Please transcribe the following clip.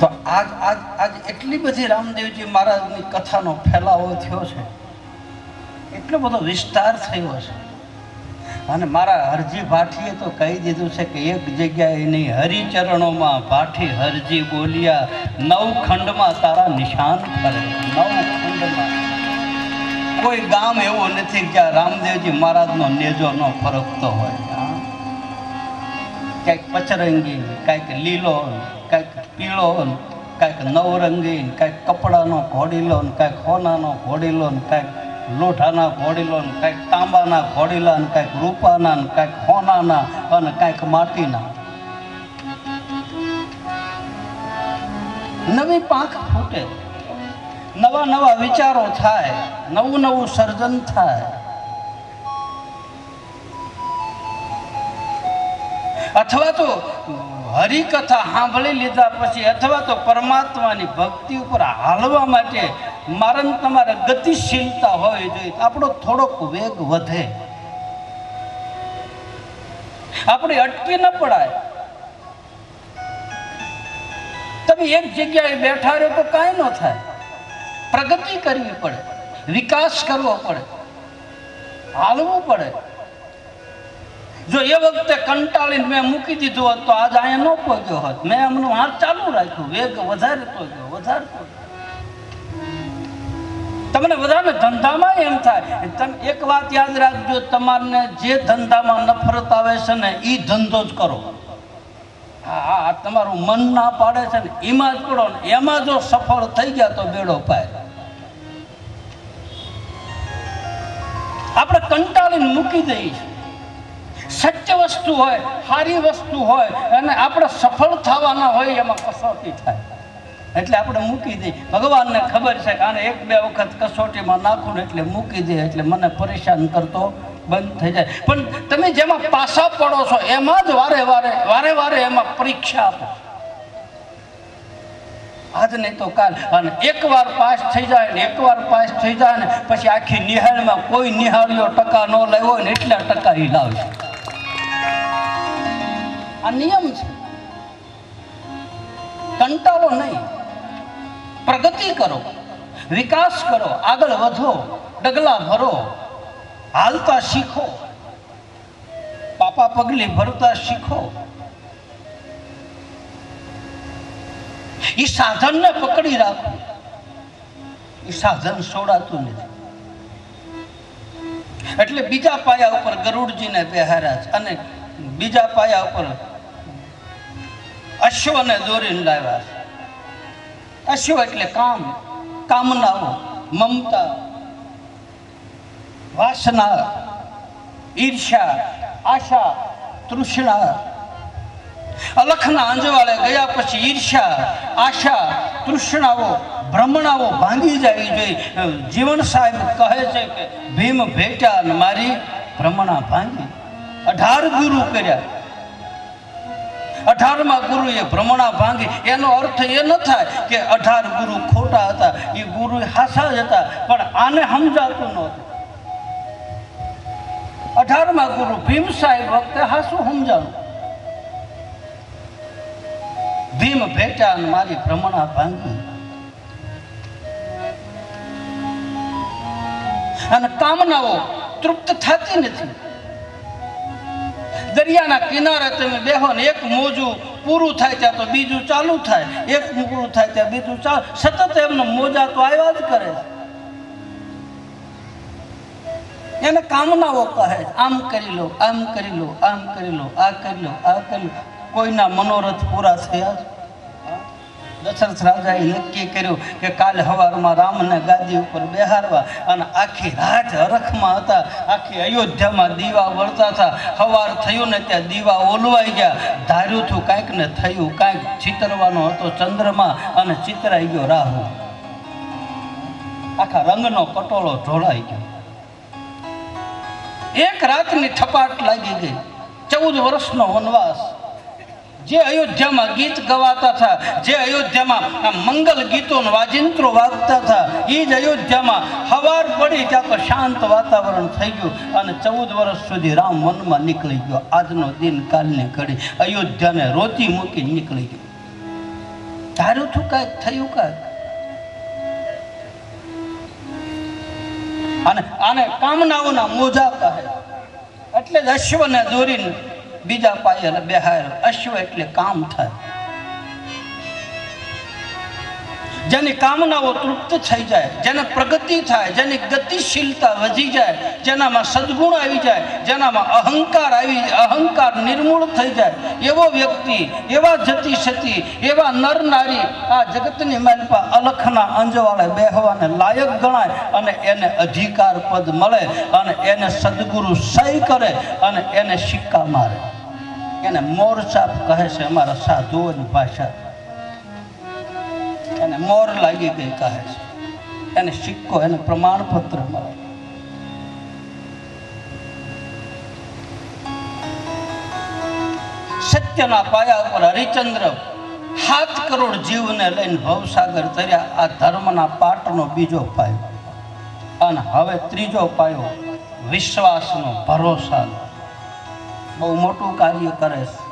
તો આજ આજ આજ એટલી બધી રામદેવજી મહારાજની કથાનો ફેલાવો થયો છે. એટલો બધો વિસ્તાર થયો છે. અને મારા હરજી ભાઠીએ તો કહી દીધું છે કે એક જગ્યાએ નહીં, હરિચરણોમાં ભાઠી હરજી બોલ્યા, નવ ખંડમાં તારા નિશાન ફરે નવ ખંડમાં. કોઈ ગામ એવું નથી જ્યાં રામદેવજી મહારાજનો નેજો ન ફરકતો હોય. ક્યાંક પચરંગી કાંઈક લીલો કાંઈક પીળો કાંઈક નવરંગી કાંઈક કપડાનો ઘોડીલો ને કાંઈક સોનાનો ઘોડીલો ને કાંઈક લોઢાના ઘોડીલો ને કાંઈક તાંબાના ઘોડીલા ને કાંઈક રૂપાના ને કાંઈક ખોનાના અને કાંઈક માટીના. નવી પાંખ ફૂટે. નવા નવા વિચારો થાય. નવું નવું સર્જન થાય. અથવા તો હરિકથા સાંભળી લીધા પછી અથવા તો પરમાત્માની ભક્તિ ઉપર હાલવા માટે મારણ તમારે ગતિશીલતા હોવી જોઈએ. આપણો થોડોક વેગ વધે. આપણે અટકી ન પડાય. તમે એક જગ્યાએ બેઠા રહો તો કાંઈ ન થાય. પ્રગતિ કરવી પડે. વિકાસ કરવો પડે. હાલવું પડે. જો એ વખતે કંટાળીને મેં મૂકી દીધું હોત તો આજ અહીંયા ન પહોંચ્યો હોત. મેં એમનું હાથ ચાલુ રાખ્યું. વેગ વધારતો ગયો વધારતો તમને બધાને ધંધામાં એમ થાય. તમે એક વાત યાદ રાખજો, તમારને જે ધંધામાં નફરત આવે છે ને એ ધંધો જ કરો. હા તમારું મન ના પાડે છે ને, એમાં જ પડો ને, એમાં જો સફળ થઈ ગયા તો બેડો પાય. આપણે કંટાળીને મૂકી દઈએ છીએ. સત્ય વસ્તુ હોય, સારી વસ્તુ હોય અને આપણે સફળ થવાના હોય એમાં કસોટી થાય. એટલે આપણે મૂકી દઈએ. ભગવાનને ખબર છે કે આને એક બે વખત કસોટીમાં નાખું ને એટલે મૂકી દે એટલે મને પરેશાન કરતો બંધ થઈ જાય. પણ તમે જેમાં પાસા પડો છો, એમાં જ વારે વારે વારે વારે એમાં પરીક્ષા આપો. આજ નહીં તો કાલ. અને એકવાર પાસ થઈ જાય ને એકવાર પાસ થઈ જાય ને પછી આખી નિહાળમાં કોઈ નિહાળ્યો ટકા ન હોય ને એટલા ટકા એ લાવશે આ નિયમ છે કંટાળો નહીં પ્રગતિ કરો વિકાસ કરો આગળ વધો ડગલા ભરો હાલતા શીખો પાપા પગલી ભરતા શીખો એ સાધનને પકડી રાખો એ સાધન છોડાતું નથી એટલે બીજા પાયા ઉપર ગરુડજીને બેહાર્યા છે. અને બીજા પાયા ઉપર અશ્વને દોરીને લાવ્યા છે. અશ્વ એટલે કામ, કામનાઓ, મમતા, વાસના ઈર્ષા આશા, તૃષ્ણા, અલખના અંજવાળે ગયા પછી ઈર્ષા આશા તૃષ્ણાઓ ભ્રમણાઓ ભાંગી જવી જોઈએ જીવન સાહેબ કહે છે કે, ભીમ ભેટ્યા અને મારી ભ્રમણા ભાંગી. અઢાર ગુરુ કર્યા. અઢારમાં ગુરુએ ભ્રમણા ભાંગી. એનો અર્થ એ ન થાય કે અઢાર ગુરુ ખોટા હતા. એ ગુરુ હાસા જ હતા, પણ આને સમજાતું નહોતું અઢારમાં ગુરુ ભીમ સાહેબ વખતે હાસું સમજાવું ભીમ ભેટા અને મારી ભ્રમણા ભાંગી. અને કામનાઓ તૃપ્ત થતી નથી. દરિયાના કિનારે તમે બેહો ને એક મોજું પૂરું થાય ત્યાં તો બીજું ચાલુ થાય. એક પૂરું થાય ત્યાં બીજું ચાલુ. સતત એમને મોજા તો આવ્યા જ કરે એને કામનાઓ કહે આમ કરી લો, આમ કરી લો, આમ કરી લો, આ કરી લો, આ કરી લો કોઈના મનોરથ પૂરા થયા દશરથ રાજાએ નક્કી કર્યું કે કાલે સવારમાં રામને ગાદી ઉપર બેહારવા અને આખી રાત હરખમાં હતા. આખી અયોધ્યામાં દીવા વળતા હતા. સવાર થયું ને ત્યાં દીવા ઓલવાઈ ગયા. ધાર્યું હતું કાંઈક ને થયું, કાંઈક ચિતરવાનો હતો ચંદ્રમાં અને ચિતરાઈ ગયો રાહુ. આખા રંગનો કટોળો ઢોળાઈ ગયો. એક રાતની થપાટ લાગી ગઈ. ચૌદ વર્ષનો વનવાસ. જે અયોધ્યામાં ગીત ગવાતા હતા, જે અયોધ્યામાં આ મંગલ ગીતોનું વાજિંત્રો વાગતા હતા, એ જ અયોધ્યામાં હવાર પડી ત્યાં તો શાંત વાતાવરણ થઈ ગયું અને ચૌદ વર્ષ સુધી રામ વનમાં નીકળી ગયો. આજનો દિન કાલને ઘડી અયોધ્યાને રોતી મૂકી નીકળી ગયો. ધાર્યું હતું કાંઈક થયું કાંઈક? અને આને કામનાઓના મોજા કહે. એટલે જ અશ્વને દોરીને બીજા પાયે બેહાર અશ્વ એટલે કામ થાય. જેની કામનાઓ તૃપ્ત થઈ જાય, જેને પ્રગતિ થાય, જેની ગતિશીલતા વધી જાય, જેનામાં સદગુણ આવી જાય, જેનામાં અહંકાર આવી, અહંકાર નિર્મૂળ થઈ જાય, એવો વ્યક્તિ, એવા જતી સતી, એવા નર નારી આ જગતની માલપા અલખના અંજવાળે બેહવાને લાયક ગણાય અને એને અધિકાર પદ મળે અને એને સદગુરુ સહી કરે અને એને સિક્કા મારે. એને મોરચાપ કહે છે અમારા સાધુઓની ભાષા. એને મોર લાગી ગઈ કહે છે. એને સિક્કો, એને પ્રમાણપત્ર મળે. સત્યના પાયા ઉપર હરિચંદ્ર સાત કરોડ જીવને લઈને ભવસાગર તર્યા. આ ધર્મના પાટનો બીજો પાયો. અને હવે ત્રીજો પાયો વિશ્વાસનો ભરોસાનો. બહુ મોટું કાર્ય કરે છે.